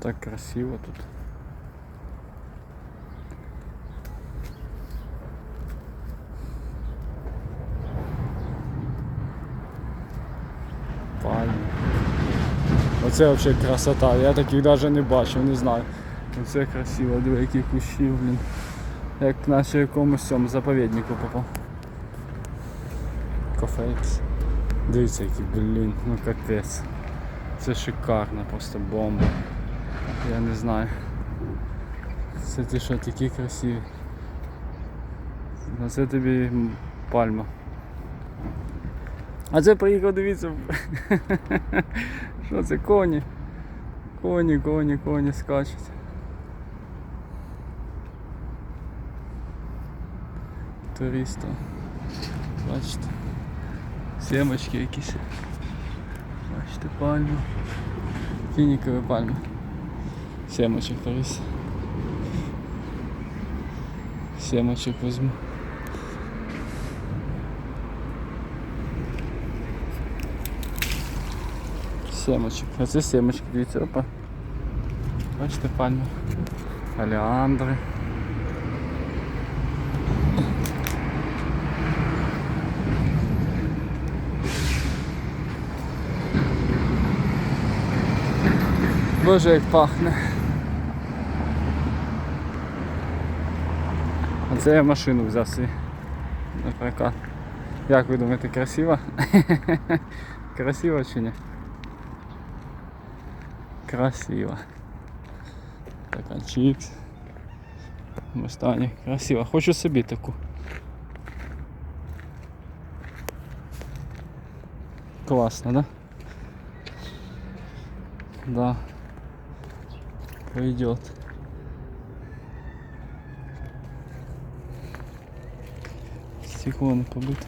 Так красиво тут. Пальми. Оце взагалі красота. Я таких навіть не бачив, не знаю. Оце красиво, диви, які кущі, блін. Як в якомусь цьому заповіднику попав. Кофейкс. Дивіться, який, блін, ну капець. Це шикарно, просто бомба. Я не знаю. Це ті що такі красиві. На це тобі пальма. А це приїхав, дивіться. Що це коні? Коні, коні, коні скачуть. Туристи. Бачите. Семочки якісь. Бачите, пальми. Фінікові пальми. Семочек турист. Семочек возьму. Семочек. А це семочки, дивіться, опа. Бачите пальми. Олеандри. Боже, як пахне. А це я машину взяв собі на прокат. Як ви думаєте, красиво? красиво чи ні? Красиво. Така чікс. Мустані. Красиво. Хочу собі таку. Класно, да? Да. Пойдет. Стекло не побито.